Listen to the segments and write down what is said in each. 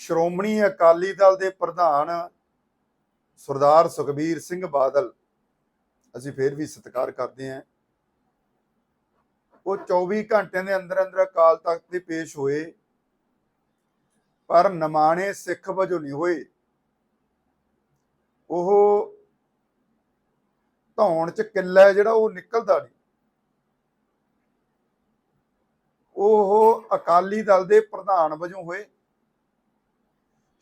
ਸ਼੍ਰੋਮਣੀ ਅਕਾਲੀ ਦਲ ਦੇ ਪ੍ਰਧਾਨ ਸਰਦਾਰ ਸੁਖਬੀਰ ਸਿੰਘ ਬਾਦਲ। ਅਸੀਂ ਫੇਰ ਵੀ ਸਤਿਕਾਰ ਕਰਦੇ ਹਾਂ। ਉਹ 24 ਘੰਟਿਆਂ ਦੇ ਅੰਦਰ ਅੰਦਰ ਅਕਾਲ ਤਖਤ ਤੇ ਪੇਸ਼ ਹੋਏ, ਪਰ ਨਮਾਣੇ ਸਿੱਖ ਵਜੋਂ ਨਹੀਂ ਹੋਏ। ਉਹ ਧੌਣ ਚ ਕਿੱਲਾ ਜਿਹੜਾ ਉਹ ਨਿਕਲਦਾ ਨਹੀਂ। ਉਹ ਅਕਾਲੀ ਦਲ ਦੇ ਪ੍ਰਧਾਨ ਵਜੋਂ ਹੋਏ।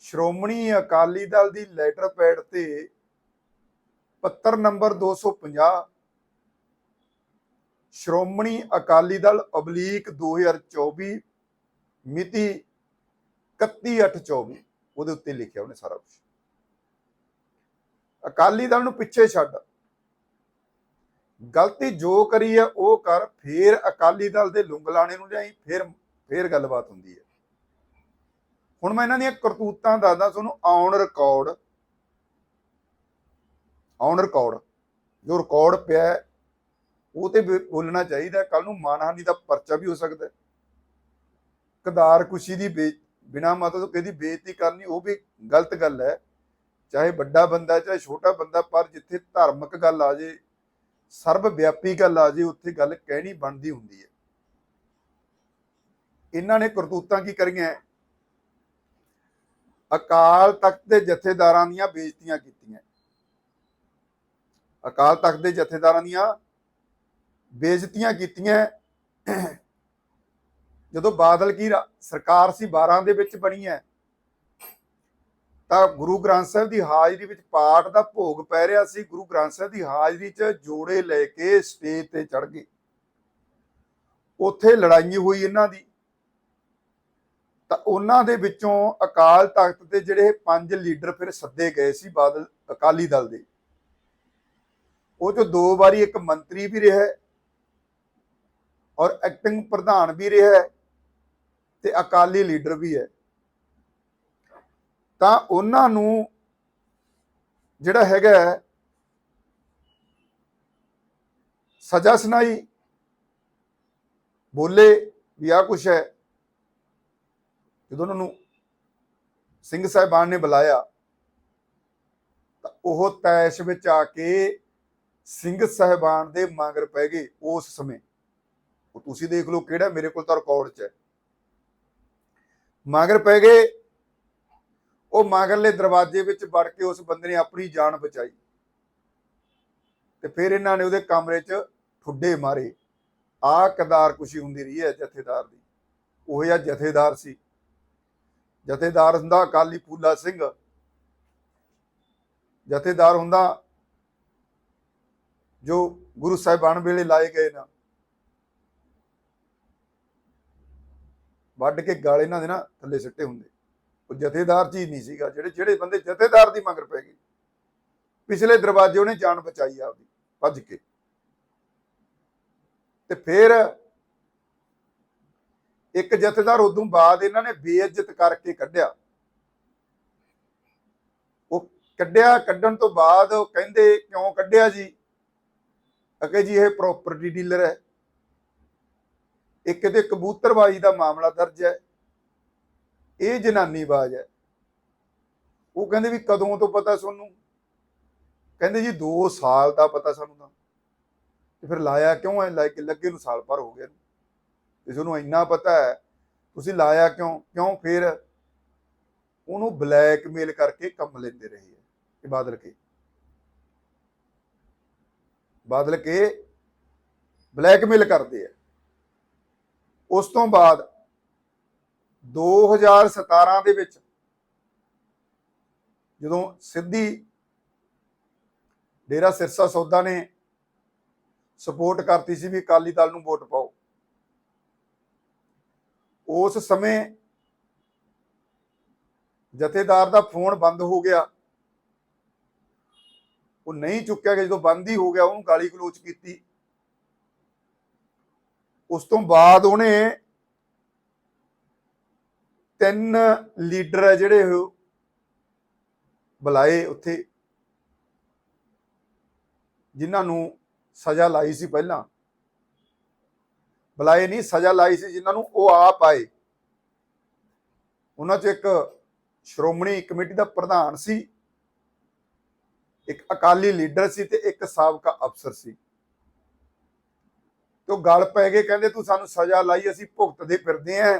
ਸ਼੍ਰੋਮਣੀ ਅਕਾਲੀ ਦਲ ਦੀ ਲੈਟਰ ਪੈਡ ਤੇ ਪੱਤਰ ਨੰਬਰ 250 ਸ਼੍ਰੋਮਣੀ ਅਕਾਲੀ ਦਲ ਅਬਲੀਕ 2024 ਮਿਤੀ 31/8/24 ਉਹਦੇ ਉੱਤੇ ਲਿਖਿਆ ਉਹਨੇ ਸਾਰਾ ਕੁਝ ਅਕਾਲੀ ਦਲ ਨੂੰ ਪਿੱਛੇ ਛੱਡ। ਗਲਤੀ ਜੋ ਕਰੀ ਹੈ ਉਹ ਕਰ, ਫੇਰ ਅਕਾਲੀ ਦਲ ਦੇ ਲੁੰਗਲਾਣੇ ਨੂੰ ਲਿਆਈ, ਫੇਰ ਫੇਰ ਗੱਲਬਾਤ ਹੁੰਦੀ ਹੈ ਹੁਣ ਮੈਂ ਇਹਨਾਂ ਦੀਆਂ ਕਰਤੂਤਾਂ ਦੱਸਦਾ, ਤੁਹਾਨੂੰ ਔਨ ਰਿਕਾਰਡ ਔਨ ਰਿਕਾਰਡ ਜੋ ਰਿਕਾਰਡ ਪਿਆ ਉਹ ਤੇ ਵੀ ਬੋਲਣਾ ਚਾਹੀਦਾ ਕੱਲ ਨੂੰ ਮਾਨਹਾਨੀ ਦਾ ਪਰਚਾ ਵੀ ਹੋ ਸਕਦਾ ਕਦਾਰ ਖੁਸ਼ੀ ਦੀ ਬਿਨਾ ਮਤਲਬ ਤੋਂ ਕਿਹਦੀ ਬੇਇੱਜ਼ਤੀ ਕਰਨੀ, ਉਹ ਵੀ ਗਲਤ ਗੱਲ ਹੈ। ਚਾਹੇ ਵੱਡਾ ਬੰਦਾ, ਚਾਹੇ ਛੋਟਾ ਬੰਦਾ, ਪਰ ਜਿੱਥੇ ਧਾਰਮਿਕ ਗੱਲ ਆ ਜੇ ਸਰਬ ਵਿਆਪੀ ਗੱਲ ਆ ਜੇ, ਉੱਥੇ ਗੱਲ ਕਹਿਣੀ ਬਣਦੀ ਹੁੰਦੀ ਹੈ। ਇਹਨਾਂ ਨੇ ਕਰਤੂਤਾਂ ਕੀ ਕਰੀਆਂ ਅਕਾਲ ਤਖਤ ਦੇ ਜਥੇਦਾਰਾਂ ਦੀਆਂ ਬੇਇੱਜ਼ਤੀਆਂ ਕੀਤੀਆਂ। ਅਕਾਲ ਤਖਤ ਦੇ ਜਥੇਦਾਰਾਂ ਦੀਆਂ ਬੇਇੱਜ਼ਤੀਆਂ ਕੀਤੀਆਂ। ਜਦੋਂ ਬਾਦਲ ਕੀ ਸਰਕਾਰ ਸੀ 12 ਦੇ ਵਿੱਚ ਬਣੀ ਹੈ, ਤਾਂ ਗੁਰੂ ਗ੍ਰੰਥ ਸਾਹਿਬ ਦੀ ਹਾਜ਼ਰੀ ਵਿੱਚ ਪਾਠ ਦਾ ਭੋਗ ਪੈ ਰਿਹਾ ਸੀ। ਗੁਰੂ ਗ੍ਰੰਥ ਸਾਹਿਬ ਦੀ ਹਾਜ਼ਰੀ 'ਚ ਜੋੜੇ ਲੈ ਕੇ ਸਟੇਜ ਤੇ ਚੜ ਗਏ। ਉੱਥੇ ਲੜਾਈ ਹੋਈ ਇਹਨਾਂ ਦੀ। ਤਾਂ ਉਹਨਾਂ ਦੇ ਵਿੱਚੋਂ ਅਕਾਲ ਤਖਤ ਦੇ ਜਿਹੜੇ ਪੰਜ ਲੀਡਰ ਫਿਰ ਸੱਦੇ ਗਏ ਸੀ ਬਾਦਲ, ਅਕਾਲੀ ਦਲ ਦੇ। ਉਹ ਚੋਂ ਦੋ ਵਾਰੀ ਇੱਕ ਮੰਤਰੀ ਵੀ ਰਿਹਾ ਔਰ ਐਕਟਿੰਗ ਪ੍ਰਧਾਨ ਵੀ ਰਿਹਾ ਹੈ ਤੇ ਅਕਾਲੀ ਲੀਡਰ ਵੀ ਹੈ। ਤਾਂ ਉਹਨਾਂ ਨੂੰ ਜਿਹੜਾ ਹੈਗਾ ਸਜ਼ਾ ਸੁਣਾਈ, ਬੋਲੇ ਵੀ ਆ ਕੁਛ ਹੈ। ਜਦੋਂ ਉਹਨਾਂ ਨੂੰ ਸਿੰਘ ਸਾਹਿਬਾਨ ਨੇ ਬੁਲਾਇਆ, ਤਾਂ ਉਹ ਤੈਸ਼ ਵਿੱਚ ਆ ਕੇ ਸਿੰਘ ਸਾਹਿਬਾਨ ਦੇ ਮਗਰ ਪੈ ਗਏ ਉਸ ਸਮੇਂ। ਉਹ ਤੁਸੀਂ ਦੇਖ ਲਓ ਕਿਹੜਾ ਮੇਰੇ ਕੋਲ ਤਾਂ ਰਿਕਾਰਡ 'ਚ ਹੈ। ਮਗਰ ਪੈ ਗਏ। ਉਹ ਮਗਰਲੇ ਦਰਵਾਜ਼ੇ ਵਿੱਚ ਵੜ ਕੇ ਉਸ ਬੰਦੇ ਨੇ ਆਪਣੀ ਜਾਨ ਬਚਾਈ। ਤੇ ਫਿਰ ਇਹਨਾਂ ਨੇ ਉਹਦੇ ਕਮਰੇ 'ਚ ਠੁੱਡੇ ਮਾਰੇ। ਆ ਕਦਾਰ ਕੁਸ਼ੀ ਹੁੰਦੀ ਰਹੀ ਹੈ ਜਥੇਦਾਰ ਦੀ। ਉਹ ਜਿਹਾ ਜਥੇਦਾਰ ਸੀ। ਜਥੇਦਾਰ ਹੁੰਦਾ ਅਕਾਲੀ ਫੂਲਾ ਸਿੰਘ। ਜਥੇਦਾਰ ਹੁੰਦਾ ਜੋ ਗੁਰੂ ਸਾਹਿਬਾਨ ਵੇਲੇ ਲਾਏ ਗਏ ਨਾ। ਵੱਢ ਕੇ ਗਾਲ ਇਹਨਾਂ ਦੇ ਨਾ ਥੱਲੇ ਸਿੱਟੇ ਹੁੰਦੇ। ਉਹ ਜਥੇਦਾਰ ਜੀ ਨਹੀਂ ਸੀਗਾ, ਜਿਹੜੇ ਜਿਹੜੇ ਬੰਦੇ ਜਥੇਦਾਰ ਦੀ ਮਗਰ ਪੈ ਗਏ ਪਿਛਲੇ ਦਰਵਾਜ਼ੇ ਉਹਨੇ ਜਾਨ ਬਚਾਈ ਆਪਦੀ, ਭੱਜ ਕੇ। ਤੇ ਫਿਰ ਇੱਕ ਜਥੇਦਾਰ ਉਦੋਂ ਬਾਅਦ ਇਹਨਾਂ ਨੇ ਬੇਇੱਜ਼ਤ ਕਰਕੇ ਕੱਢਿਆ। ਉਹ ਕੱਢਿਆ, ਕੱਢਣ ਤੋਂ ਬਾਅਦ ਉਹ ਕਹਿੰਦੇ, ਕਿਉਂ ਕੱਢਿਆ ਜੀ? ਅਕੇ ਜੀ ਇਹ ਪ੍ਰਾਪਰਟੀ ਡੀਲਰ ਹੈ। ਇੱਕ ਤੇ ਕਬੂਤਰਬਾਜੀ ਦਾ ਮਾਮਲਾ ਦਰਜ ਹੈ। ਇਹ ਜਨਾਨੀਬਾਜ਼ ਹੈ। ਉਹ ਕਹਿੰਦੇ ਵੀ ਕਦੋਂ ਤੋਂ ਪਤਾ ਤੁਹਾਨੂੰ? ਕਹਿੰਦੇ ਜੀ 2 ਸਾਲ ਦਾ ਪਤਾ ਸਾਨੂੰ ਤਾਂ। ਤੇ ਫਿਰ ਲਾਇਆ ਕਿਉਂ ਹੈ ਲੈ ਲੱਗੇ ਨੂੰ ਸਾਲ ਭਰ ਹੋ ਗਿਆ ਤੇ ਤੁਹਾਨੂੰ ਇੰਨਾ ਪਤਾ ਹੈ, ਤੁਸੀਂ ਲਾਇਆ ਕਿਉਂ? ਕਿਉਂ ਫਿਰ ਉਹਨੂੰ ਬਲੈਕਮੇਲ ਕਰਕੇ ਕੰਮ ਲੈਂਦੇ ਰਹੇ ਹੈ, ਇਹ ਬਾਦਲ ਕੇ। ਬਾਦਲ ਕੇ ਬਲੈਕਮੇਲ ਕਰਦੇ ਆ ਉਸ ਤੋਂ ਬਾਅਦ 2017 ਦੇ ਵਿੱਚ ਜਦੋਂ ਸਿੱਧੀ ਡੇਰਾ ਸਿਰਸਾ ਸੌਦਾ ਨੇ ਸਪੋਰਟ ਕਰਤੀ ਸੀ ਵੀ ਅਕਾਲੀ ਦਲ ਨੂੰ ਵੋਟ ਪਾਓ। ਉਸ ਸਮੇਂ ਜਥੇਦਾਰ ਦਾ ਫੋਨ ਬੰਦ ਹੋ ਗਿਆ। ਉਹ ਨਹੀਂ ਚੁੱਕਿਆ ਗਿਆ। ਜਦੋਂ ਬੰਦ ਹੀ ਹੋ ਗਿਆ, ਉਹਨੂੰ ਗਾਲੀ ਗਲੋਚ ਕੀਤੀ। ਉਸ ਤੋਂ ਬਾਅਦ ਉਹਨੇ ਤਿੰਨ ਲੀਡਰ ਹੈ ਜਿਹੜੇ ਉਹ ਬੁਲਾਏ ਉੱਥੇ, ਜਿਨ੍ਹਾਂ ਨੂੰ ਸਜ਼ਾ ਲਾਈ ਸੀ ਪਹਿਲਾਂ। ਬੁਲਾਏ ਨਹੀਂ, ਸਜ਼ਾ ਲਾਈ ਸੀ ਜਿਨ੍ਹਾਂ ਨੂੰ ਉਹ ਆਪ ਆਏ। ਉਹਨਾਂ 'ਚ ਇੱਕ ਸ਼੍ਰੋਮਣੀ ਕਮੇਟੀ ਦਾ ਪ੍ਰਧਾਨ ਸੀ, ਇੱਕ ਅਕਾਲੀ ਲੀਡਰ ਸੀ ਤੇ ਇੱਕ ਸਾਬਕਾ ਅਫਸਰ ਸੀ। ਤੇ ਉਹ ਗੱਲ ਪੈ ਗਏ ਕਹਿੰਦੇ ਤੂੰ ਸਾਨੂੰ ਸਜ਼ਾ ਲਾਈ, ਅਸੀਂ ਭੁਗਤਦੇ ਫਿਰਦੇ ਆਂ।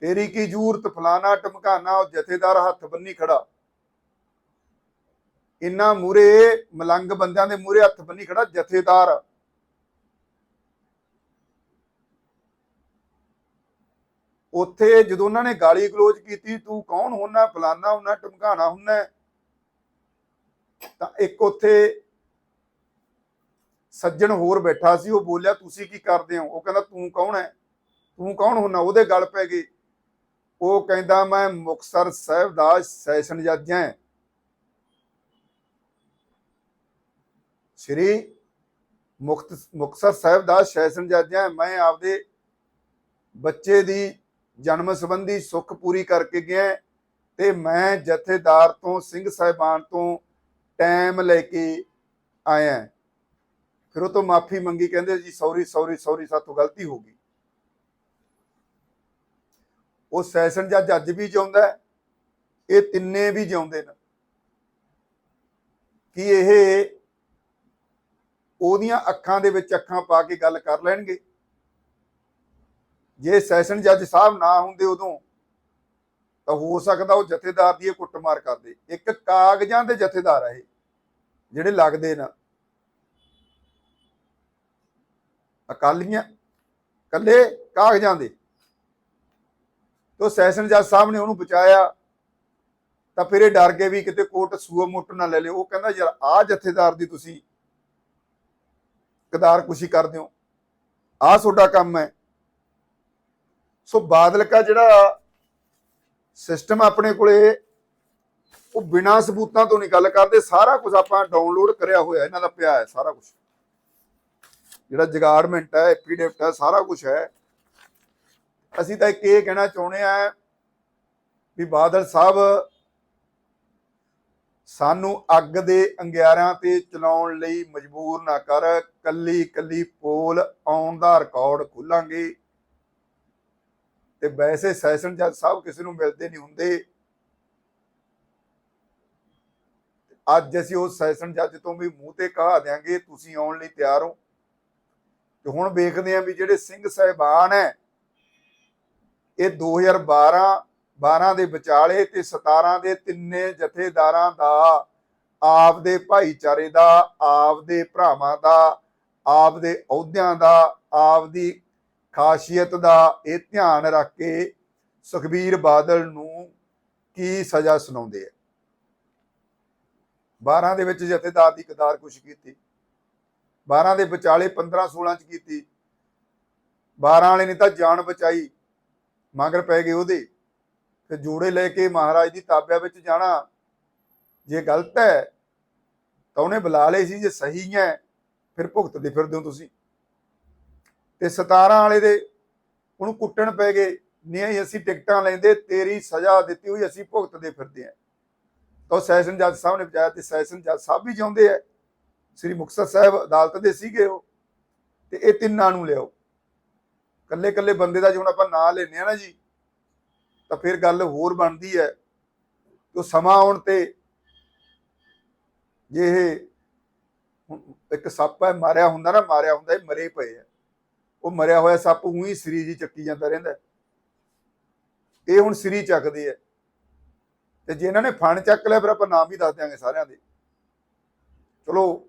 ਤੇਰੀ ਕੀ ਜ਼ਰੂਰਤ, ਫਲਾਣਾ ਟਮਕਾਣਾ ਉਹ ਜਥੇਦਾਰ ਹੱਥ ਬੰਨੀ ਖੜਾ। ਇਨ੍ਹਾਂ ਮੂਰੇ ਮਲੰਗ ਬੰਦਿਆਂ ਦੇ ਮੂਰੇ ਹੱਥ ਬੰਨੀ ਖੜਾ ਜਥੇਦਾਰ। ਉੱਥੇ ਜਦੋਂ ਉਹਨਾਂ ਨੇ ਗਾਲੀ ਗਲੋਚ ਕੀਤੀ, ਤੂੰ ਕੌਣ ਹੁੰਨਾ? ਫਲਾਨਾ ਹੁੰਨਾ? ਟਮਕਾਣਾ ਹੁੰਨਾ ਤਾਂ ਇੱਕ ਉੱਥੇ ਸੱਜਣ ਹੋਰ ਬੈਠਾ ਸੀ, ਉਹ ਬੋਲਿਆ, ਤੁਸੀਂ ਕੀ ਕਰਦੇ ਹੋ? ਉਹ ਕਹਿੰਦਾ, ਤੂੰ ਕੌਣ ਹੈ? ਤੂੰ ਕੌਣ ਹੁੰਨਾ? ਉਹਦੇ ਗੱਲ ਪੈ ਗਈ ਉਹ ਕਹਿੰਦਾ, ਮੈਂ ਮੁਕਤਸਰ ਸਾਹਿਬ ਦਾ ਸੈਸ਼ਨ ਜੱਜ ਹਾਂ। ਸ਼੍ਰੀ ਮੁਕਤ, ਮੁਕਤਸਰ ਸਾਹਿਬ ਦਾ ਸੈਸ਼ਨ ਜੱਜ ਹਾਂ ਮੈਂ ਆਪਦੇ ਬੱਚੇ ਦੀ ਜਨਮ ਸੰਬੰਧੀ ਸੁੱਖ ਪੂਰੀ ਕਰਕੇ ਗਿਆ ਤੇ ਮੈਂ ਜਥੇਦਾਰ ਤੋਂ, ਸਿੰਘ ਸਾਹਿਬਾਨ ਤੋਂ ਟਾਈਮ ਲੈ ਕੇ ਆਇਆ ਫਿਰ ਉਹ ਤੋਂ ਮਾਫੀ ਮੰਗੀ, ਕਹਿੰਦੇ ਜੀ ਸੌਰੀ ਸੌਰੀ ਸੌਰੀ ਸਾਥੋਂ ਗਲਤੀ ਹੋ ਗਈ। ਉਹ ਸੈਸ਼ਨ ਜਾਂ ਜੱਜ ਵੀ ਜਿਉਂਦਾ ਇਹ ਤਿੰਨੇ ਵੀ ਜਿਉਂਦੇ ਨੇ। ਕਿ ਇਹ ਉਹਦੀਆਂ ਅੱਖਾਂ ਦੇ ਵਿੱਚ ਅੱਖਾਂ ਪਾ ਕੇ ਗੱਲ ਕਰ ਲੈਣਗੇ? ਜੇ ਸੈਸ਼ਨ ਜੱਜ ਸਾਹਿਬ ਨਾ ਹੁੰਦੇ ਉਦੋਂ, ਤਾਂ ਹੋ ਸਕਦਾ ਉਹ ਜਥੇਦਾਰ ਦੀ ਇਹ ਕੁੱਟਮਾਰ ਕਰਦੇ। ਇੱਕ ਕਾਗਜ਼ਾਂ ਦੇ ਜਥੇਦਾਰ ਆ ਇਹ, ਜਿਹੜੇ ਲੱਗਦੇ ਨਾ। ਅਕਾਲੀਆਂ ਕੱਲੇ ਕਾਗਜ਼ਾਂ ਦੇ। ਤੋ ਸੈਸ਼ਨ ਜੱਜ ਸਾਹਿਬ ਨੇ ਉਹਨੂੰ ਬਚਾਇਆ। ਤਾਂ ਫਿਰ ਇਹ ਡਰ ਗਏ ਵੀ ਕਿਤੇ ਕੋਰਟ ਸੂਆ ਮੋਟ ਨਾ ਲੈ ਲੇ। ਉਹ ਕਹਿੰਦਾ, ਯਾਰ ਆ ਜਥੇਦਾਰ ਦੀ ਤੁਸੀਂ ਕਦਾਰ ਕੁਸ਼ੀ ਕਰਦੇ ਹੋ। ਆ ਤੁਹਾਡਾ ਕੰਮ ਹੈ। ਸੋ ਬਾਦਲ ਕਾ ਜਿਹੜਾ ਸਿਸਟਮ ਆਪਣੇ ਕੋਲੇ, ਉਹ ਬਿਨਾਂ ਸਬੂਤਾਂ ਤੋਂ ਨਹੀਂ ਗੱਲ ਕਰਦੇ, ਸਾਰਾ ਕੁਝ ਆਪਾਂ ਡਾਊਨਲੋਡ ਕਰਿਆ ਹੋਇਆ, ਇਹਨਾਂ ਦਾ ਪਿਆ ਹੈ, ਸਾਰਾ ਕੁਝ। ਜਿਹੜਾ ਜਗਾੜਮੈਂਟ ਹੈ ਐਫੀਡੇਵਿਟ ਹੈ, ਸਾਰਾ ਕੁਝ ਹੈ। ਅਸੀਂ ਤਾਂ ਇੱਕ ਇਹ ਕਹਿਣਾ ਚਾਹੁੰਦੇ ਆ ਵੀ ਬਾਦਲ ਸਾਹਿਬ ਸਾਨੂੰ ਅੱਗ ਦੇ ਅੰਗਿਆਰਿਆਂ ਤੇ ਚਲਾਉਣ ਲਈ ਮਜਬੂਰ ਨਾ ਕਰ ਕੱਲੀ ਕੱਲੀ ਪੋਲ ਆਉਣ ਦਾ ਰਿਕਾਰਡ ਖੋਲਾਂਗੇ। ਤੇ ਵੈਸੇ ਸੈਸ਼ਨ ਜੱਜ ਸਾਹਿਬ ਕਿਸੇ ਨੂੰ ਮਿਲਦੇ ਨਹੀਂ ਹੁੰਦੇ। ਅੱਜ ਅਸੀਂ ਉਸ ਸੈਸ਼ਨ ਜੱਜ ਤੋਂ ਵੀ ਮੂੰਹ ਤੇ ਕਹਾ ਦਿਆਂਗੇ, ਤੁਸੀਂ ਆਉਣ ਲਈ ਤਿਆਰ ਹੋ। ਤੇ ਹੁਣ ਵੇਖਦੇ ਆਂ ਵੀ ਜਿਹੜੇ ਸਿੰਘ ਸਾਹਿਬਾਨ ਹੈ, ਇਹ 2012 12 ਦੇ ਵਿਚਾਲੇ ਤੇ 17 ਦੇ ਤਿੰਨੇ ਜਥੇਦਾਰਾਂ ਦਾ, ਆਪਦੇ ਭਾਈਚਾਰੇ ਦਾ, ਆਪਦੇ ਭਰਾਵਾਂ ਦਾ, ਆਪਦੇ ਅਹੁਦਿਆਂ ਦਾ, ਆਪਦੀ ਖਾਸੀਅਤ ਦਾ ਇਹ ਧਿਆਨ ਰੱਖ ਕੇ ਸੁਖਬੀਰ ਬਾਦਲ ਨੂੰ ਕੀ ਸਜ਼ਾ ਸੁਣਾਉਂਦੇ ਆ? 12 ਦੇ ਵਿੱਚ ਜਥੇਦਾਰ ਦੀ ਕਦਾਰ ਕੁਛ ਕੀਤੀ। 12 ਦੇ ਵਿਚਾਲੇ 15 16 ਚ ਕੀਤੀ। 12 ਵਾਲੇ ਨੇ ਤਾਂ ਜਾਨ ਬਚਾਈ। ਮਗਰ ਪੈ ਗਏ ਉਹਦੇ। ਤੇ ਜੋੜੇ ਲੈ ਕੇ ਮਹਾਰਾਜ ਦੀ ਤਾਬਿਆ ਵਿੱਚ ਜਾਣਾ। ਜੇ ਗਲਤ ਹੈ, ਤਾਂ ਉਹਨੇ ਬੁਲਾ ਲਏ ਸੀ, ਜੇ ਸਹੀ ਹੈ, ਫਿਰ ਭੁਗਤਦੇ ਫਿਰਦੇ ਹੋ ਤੁਸੀਂ। ਤੇ 17 ਵਾਲੇ ਦੇ ਉਹਨੂੰ ਕੁੱਟਣ ਪੈ ਗਏ। ਨਹੀਂ, ਅਸੀਂ ਟਿਕਟਾਂ ਲੈਂਦੇ, ਤੇਰੀ ਸਜ਼ਾ ਦਿੱਤੀ ਹੋਈ, ਅਸੀਂ ਭੁਗਤਦੇ ਫਿਰਦੇ ਆ ਤਾਂ ਉਹ ਸੈਸ਼ਨ ਜੱਜ ਸਾਹਿਬ ਨੇ ਬਚਾਇਆ ਤੇ ਸੈਸ਼ਨ ਜੱਜ ਸਾਹਿਬ ਵੀ ਚਾਹੁੰਦੇ ਆ। ਸ੍ਰੀ ਮੁਕਤਸਰ ਸਾਹਿਬ ਅਦਾਲਤ ਦੇ ਸੀਗੇ ਉਹ। ਤੇ ਇਹ ਤਿੰਨਾਂ ਨੂੰ ਲਿਆਓ। ਕੱਲੇ ਕੱਲੇ ਬੰਦੇ ਦਾ ਜੇ ਹੁਣ ਆਪਾਂ ਨਾਂ ਲੈਨੇ ਆ ਨਾ ਜੀ, ਤਾਂ ਫਿਰ ਗੱਲ ਹੋਰ ਬਣਦੀ ਹੈ ਕਿ ਉਹ ਸਮਾਂ ਆਉਣ ਤੇ ਜੇ ਇਹ ਇੱਕ ਸੱਪ ਹੈ, ਮਾਰਿਆ ਹੁੰਦਾ ਨਾ, ਮਾਰਿਆ ਹੁੰਦਾ, ਇਹ ਮਰੇ ਪਏ ਆ। ਉਹ ਮਰਿਆ ਹੋਇਆ ਸੱਪ ਉਹੀ ਸਰੀ ਜੀ ਚੱਕੀ ਜਾਂਦਾ ਰਹਿੰਦਾ ਇਹ ਹੁਣ ਸਰੀ ਚੱਕਦੇ ਆ ਤੇ ਜੇ ਇਹਨਾਂ ਨੇ ਫਣ ਚੱਕ ਲਿਆ, ਫਿਰ ਆਪਾਂ ਨਾਮ ਵੀ ਦੱਸ ਦਿਆਂਗੇ ਸਾਰਿਆਂ ਦੇ। ਚਲੋ,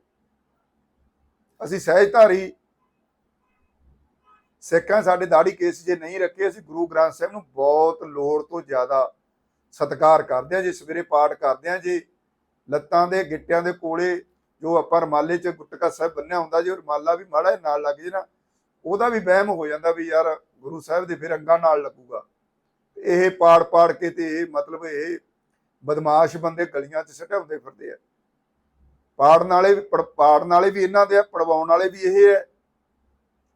ਅਸੀਂ ਸਹਿਜਧਾਰੀ ਸਿੱਖਾਂ ਸਾਡੇ ਦਾੜੀ ਕੇਸ ਜੇ ਨਹੀਂ ਰੱਖੇ, ਅਸੀਂ ਗੁਰੂ ਗ੍ਰੰਥ ਸਾਹਿਬ ਨੂੰ ਬਹੁਤ ਲੋੜ ਤੋਂ ਜ਼ਿਆਦਾ ਸਤਿਕਾਰ ਕਰਦੇ ਆ ਜੇ ਸਵੇਰੇ ਪਾਠ ਕਰਦੇ ਆ ਜੇ ਲੱਤਾਂ ਦੇ, ਗਿੱਟਿਆਂ ਦੇ ਕੋਲੇ ਜੋ ਆਪਾਂ ਰਮਾਲੇ 'ਚ ਗੁੱਟਕਾ ਸਾਹਿਬ ਬੰਨਿਆ ਹੁੰਦਾ, ਜੇ ਉਹ ਰਮਾਲਾ ਵੀ ਮਾੜਾ ਜਿਹਾ ਨਾਲ ਲੱਗ ਜੇ ਨਾ ਉਹਦਾ ਵੀ ਵਹਿਮ ਹੋ ਜਾਂਦਾ ਵੀ ਯਾਰ ਗੁਰੂ ਸਾਹਿਬ ਦੇ ਫਿਰ ਅੰਗਾਂ ਨਾਲ ਲੱਗੂਗਾ। ਇਹ ਪਾੜ ਪਾੜ ਕੇ ਤੇ ਇਹ ਮਤਲਬ ਇਹ ਬਦਮਾਸ਼ ਬੰਦੇ ਗਲੀਆਂ 'ਚ ਸਟਾਉਂਦੇ ਫਿਰਦੇ ਆ। ਪਾੜਨ ਵਾਲੇ ਵੀ ਪੜ- ਪਾੜਨ ਵਾਲੇ ਵੀ ਇਹਨਾਂ ਦੇ ਆ, ਪੜਵਾਉਣ ਵਾਲੇ ਵੀ ਇਹ ਹੈ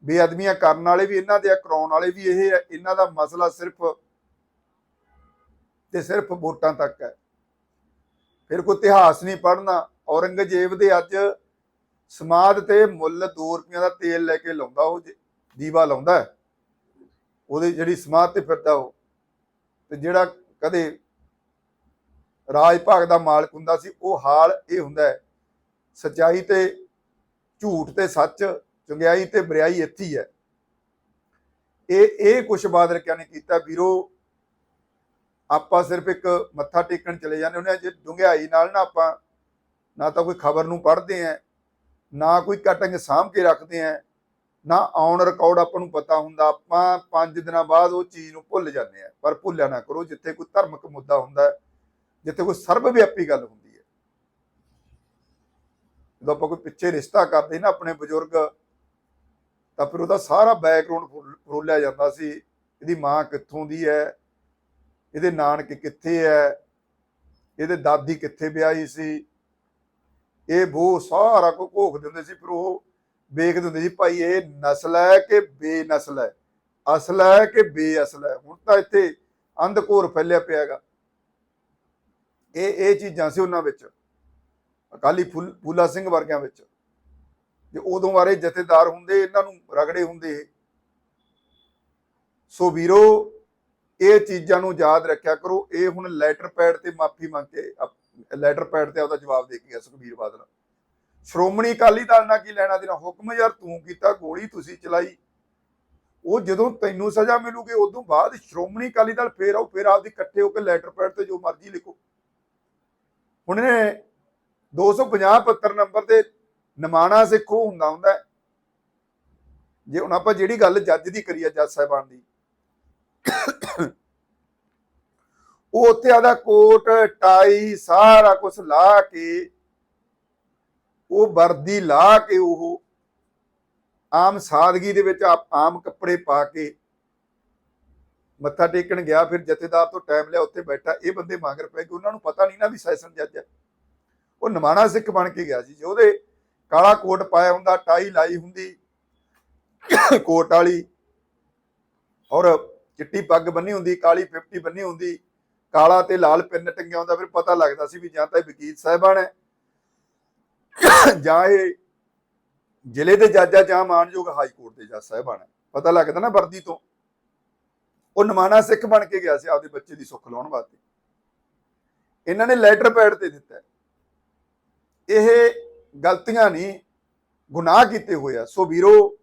ਬੇਅਦਮੀਆਂ ਕਰਨ ਵਾਲੇ ਵੀ ਇਹਨਾਂ ਦੇ ਆ, ਕਰਾਉਣ ਵਾਲੇ ਵੀ ਇਹ ਹੈ ਇਹਨਾਂ ਦਾ ਮਸਲਾ ਸਿਰਫ ਤੇ ਸਿਰਫ ਵੋਟਾਂ ਤੱਕ ਹੈ। ਫਿਰ ਕੋਈ ਇਤਿਹਾਸ ਨਹੀਂ ਪੜਨਾ ਔਰੰਗਜ਼ੇਬ ਦੇ ਅੱਜ ਸਮਾਧ ਤੇ ਮੁੱਲ 2 ਰੁਪਈਆ ਦਾ ਤੇਲ ਲੈ ਕੇ ਲਾਉਂਦਾ ਉਹ ਜੇ- ਦੀਵਾ ਲਾਉਂਦਾ ਹੈ। ਉਹਦੀ ਜਿਹੜੀ ਸਮਾਧ ਤੇ ਫਿਰਦਾ ਉਹ, ਤੇ ਜਿਹੜਾ ਕਦੇ ਰਾਜ ਭਾਗ ਦਾ ਮਾਲਕ ਹੁੰਦਾ ਸੀ, ਉਹ ਹਾਲ ਇਹ ਹੁੰਦਾ ਹੈ, ਸਚਾਈ ਤੇ ਝੂਠ ਤੇ ਸੱਚ, ਚੰਗਿਆਈ ਤੇ ਬਰਿਆਈ ਇੱਥੇ ਹੀ ਹੈ ਇਹ ਇਹ ਕੁਛ ਬਾਦਲ ਕਿਆ ਨੇ ਕੀਤਾ, ਵੀਰੋ, ਆਪਾਂ ਸਿਰਫ ਇੱਕ ਮੱਥਾ ਟੇਕਣ ਚਲੇ ਜਾਂਦੇ ਹੁੰਦੇ ਆ ਜੇ ਡੁੰਗਿਆਈ ਨਾਲ ਨਾ ਆਪਾਂ ਨਾ ਤਾਂ ਕੋਈ ਖਬਰ ਨੂੰ ਪੜ੍ਹਦੇ ਆ ਨਾ ਕੋਈ ਕਟਿੰਗ ਸਾਂਭ ਕੇ ਰੱਖਦੇ ਆ ਨਾ ਔਨ ਰਿਕਾਰਡ ਆਪਾਂ ਨੂੰ ਪਤਾ ਹੁੰਦਾ, ਆਪਾਂ 5 ਦਿਨਾਂ ਬਾਅਦ ਉਹ ਚੀਜ਼ ਨੂੰ ਭੁੱਲ ਜਾਂਦੇ ਆ। ਪਰ ਭੁੱਲਿਆ ਨਾ ਕਰੋ, ਜਿੱਥੇ ਕੋਈ ਧਾਰਮਿਕ ਮੁੱਦਾ ਹੁੰਦਾ, ਜਿੱਥੇ ਕੋਈ ਸਰਬ ਵਿਆਪੀ ਗੱਲ ਹੁੰਦੀ ਹੈ। ਜਦੋਂ ਆਪਾਂ ਕੋਈ ਪਿੱਛੇ ਰਿਸ਼ਤਾ ਕਰਦੇ ਨਾ ਆਪਣੇ ਬਜ਼ੁਰਗ, ਤਾਂ ਫਿਰ ਉਹਦਾ ਸਾਰਾ ਬੈਕਗ੍ਰਾਉਂਡ ਫਰੋਲਿਆ ਜਾਂਦਾ ਸੀ। ਇਹਦੀ ਮਾਂ ਕਿੱਥੋਂ ਦੀ ਹੈ? ਇਹਦੇ ਨਾਨਕ ਕਿੱਥੇ ਹੈ? ਇਹਦੇ ਦਾਦੀ ਕਿੱਥੇ ਵਿਆਹੀ ਸੀ? ਇਹ ਬੋ ਸਾਰਾ ਕੋ ਘੋਖਦੇ ਹੁੰਦੇ ਸੀ, ਫਿਰ ਉਹ ਵੇਖਦੇ ਹੁੰਦੇ ਸੀ, ਭਾਈ, ਇਹ ਨਸਲ ਹੈ ਕਿ ਬੇਨਸਲ ਹੈ? ਅਸਲ ਹੈ ਕਿ ਬੇਅਸਲ ਹੈ? ਹੁਣ ਤਾਂ ਇੱਥੇ ਅੰਧਕੋਰ ਫੈਲਿਆ ਪਿਆਗਾ ਇਹ ਇਹ ਚੀਜ਼ਾਂ ਸੀ ਉਹਨਾਂ ਵਿੱਚ, ਅਕਾਲੀ ਫੁੱਲ, ਫੂਲਾ ਸਿੰਘ ਵਰਗਿਆਂ ਵਿੱਚ। ਜੇ ਉਦੋਂ ਵਾਰੇ ਜਥੇਦਾਰ ਹੁੰਦੇ, ਇਹਨਾਂ ਨੂੰ ਰਗੜੇ ਹੁੰਦੇ ਸੋ ਵੀਰੋ, ਇਹ ਚੀਜ਼ਾਂ ਨੂੰ ਯਾਦ ਰੱਖਿਆ ਕਰੋ। ਇਹ ਹੁਣ ਲੈਟਰ ਪੈਡ ਤੇ ਮਾਫੀ ਮੰਗ ਕੇ ਲੈਟਰ ਪੈਡ ਤੇ ਉਹਦਾ ਜਵਾਬ ਦੇ ਕੇ ਗਿਆ ਸੁਖਬੀਰ ਬਾਦਲ। ਸ਼੍ਰੋਮਣੀ ਅਕਾਲੀ ਦਲ ਨਾਲ ਕੀ ਲੈਣਾ ਦੇਣਾ? ਹੁਕਮ ਯਾਰ ਤੂੰ ਕੀਤਾ, ਗੋਲੀ ਤੁਸੀਂ ਚਲਾਈ। ਉਹ ਜਦੋਂ ਤੈਨੂੰ ਸਜ਼ਾ ਮਿਲੂਗੀ, ਉਦੋਂ ਬਾਅਦ ਸ਼੍ਰੋਮਣੀ ਅਕਾਲੀ ਦਲ ਫੇਰ ਆਓ ਫੇਰ ਆਪਦੀ ਇਕੱਠੇ ਹੋ ਕੇ ਲੈਟਰ ਪੈਡ ਤੇ ਜੋ ਮਰਜ਼ੀ ਲਿਖੋ। ਹੁਣ ਇਹਨੇ 250 ਪੱਤਰ ਨੰਬਰ ਤੇ ਨਿਮਾਣਾ ਸਿੱਖੋ ਹੁੰਦਾ ਹੁੰਦਾ ਜੇ ਹੁਣ ਆਪਾਂ ਜਿਹੜੀ ਗੱਲ ਜੱਜ ਦੀ ਕਰੀ ਆ ਜੱਜ ਸਾਹਿਬਾਨ ਦੀ, ਉਹ ਉੱਥੇ ਆਦਾ ਕੋਟ, ਟਾਈ, ਸਾਰਾ ਕੁਝ ਲਾ ਕੇ ਉਹ ਵਰਦੀ ਲਾ ਕੇ ਉਹ ਆਮ ਸਾਦਗੀ ਦੇ ਵਿੱਚ ਆਮ ਕੱਪੜੇ ਪਾ ਕੇ ਮੱਥਾ ਟੇਕਣ ਗਿਆ, ਫਿਰ ਜਥੇਦਾਰ ਤੋਂ ਟਾਈਮ ਲਿਆ, ਉੱਥੇ ਬੈਠਾ। ਇਹ ਬੰਦੇ ਮੰਗਰ ਪਏ ਗਏ। ਉਹਨਾਂ ਨੂੰ ਪਤਾ ਨਹੀਂ ਨਾ ਵੀ ਸੈਸ਼ਨ ਜੱਜ ਹੈ। ਉਹ ਨਮਾਣਾ ਸਿੱਖ ਬਣ ਕੇ ਗਿਆ ਸੀ। ਜੇ ਉਹਦੇ ਕਾਲਾ ਕੋਟ ਪਾਇਆ ਹੁੰਦਾ, ਟਾਈ ਲਾਈ ਹੁੰਦੀ, ਕੋਟ ਵਾਲੀ, ਔਰ ਚਿੱਟੀ ਪੱਗ ਬੰਨੀ ਹੁੰਦੀ, ਕਾਲੀ 50 ਬੰਨੀ ਹੁੰਦੀ, ਕਾਲਾ ਤੇ ਲਾਲ ਪਿੰਨ ਟੰਗਿਆ ਹੁੰਦਾ, ਫਿਰ ਪਤਾ ਲੱਗਦਾ ਸੀ ਵੀ ਜਾਂ ਤਾਂ ਇਹ ਵਕੀਲ ਸਾਹਿਬਾਨ ਹੈ। ਜਾਂ ਇਹ ਜ਼ਿਲ੍ਹੇ ਦੇ ਜੱਜ ਆ ਜਾਂ ਮਾਨਯੋਗ ਹਾਈ ਕੋਰਟ ਦੇ ਜੱਜ ਸਾਹਿਬਾਨ ਪਤਾ ਲੱਗਦਾ ਨਾ ਵਰਦੀ ਤੋਂ। ਉਹ ਨਮਾਣਾ ਸਿੱਖ ਬਣ ਕੇ ਗਿਆ ਸੀ ਆਪਦੇ ਬੱਚੇ ਦੀ ਸੁੱਖ ਲਾਉਣ ਵਾਸਤੇ। ਇਹਨਾਂ ਨੇ ਲੈਟਰ ਪੈਡ ਤੇ ਦਿੱਤਾ। ਇਹ ਗਲਤੀਆਂ ਨਹੀਂ, ਗੁਨਾਹ ਕੀਤੇ ਹੋਏ ਆ। ਸੋ ਵੀਰੋ,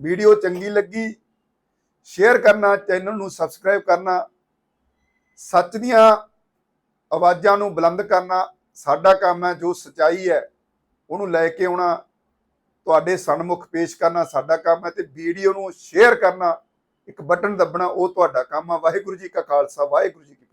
ਵੀਡੀਓ ਚੰਗੀ ਲੱਗੀ, ਸ਼ੇਅਰ ਕਰਨਾ, ਚੈਨਲ ਨੂੰ ਸਬਸਕ੍ਰਾਈਬ ਕਰਨਾ, ਸੱਚ ਦੀਆਂ ਆਵਾਜ਼ਾਂ ਨੂੰ ਬੁਲੰਦ ਕਰਨਾ, ਸਾਡਾ ਕੰਮ ਹੈ ਜੋ ਸਚਾਈ ਹੈ। ਉਹਨੂੰ ਲੈ ਕੇ ਆਉਣਾ, ਤੁਹਾਡੇ ਸਨਮੁਖ ਪੇਸ਼ ਕਰਨਾ ਸਾਡਾ ਕੰਮ ਹੈ ਤੇ ਵੀਡੀਓ ਨੂੰ ਸ਼ੇਅਰ ਕਰਨਾ, ਇੱਕ ਬਟਨ ਦੱਬਣਾ, ਉਹ ਤੁਹਾਡਾ ਕੰਮ ਆ। ਵਾਹਿਗੁਰੂ ਜੀ ਕਾ ਖਾਲਸਾ, ਵਾਹਿਗੁਰੂ ਜੀ ਕੀ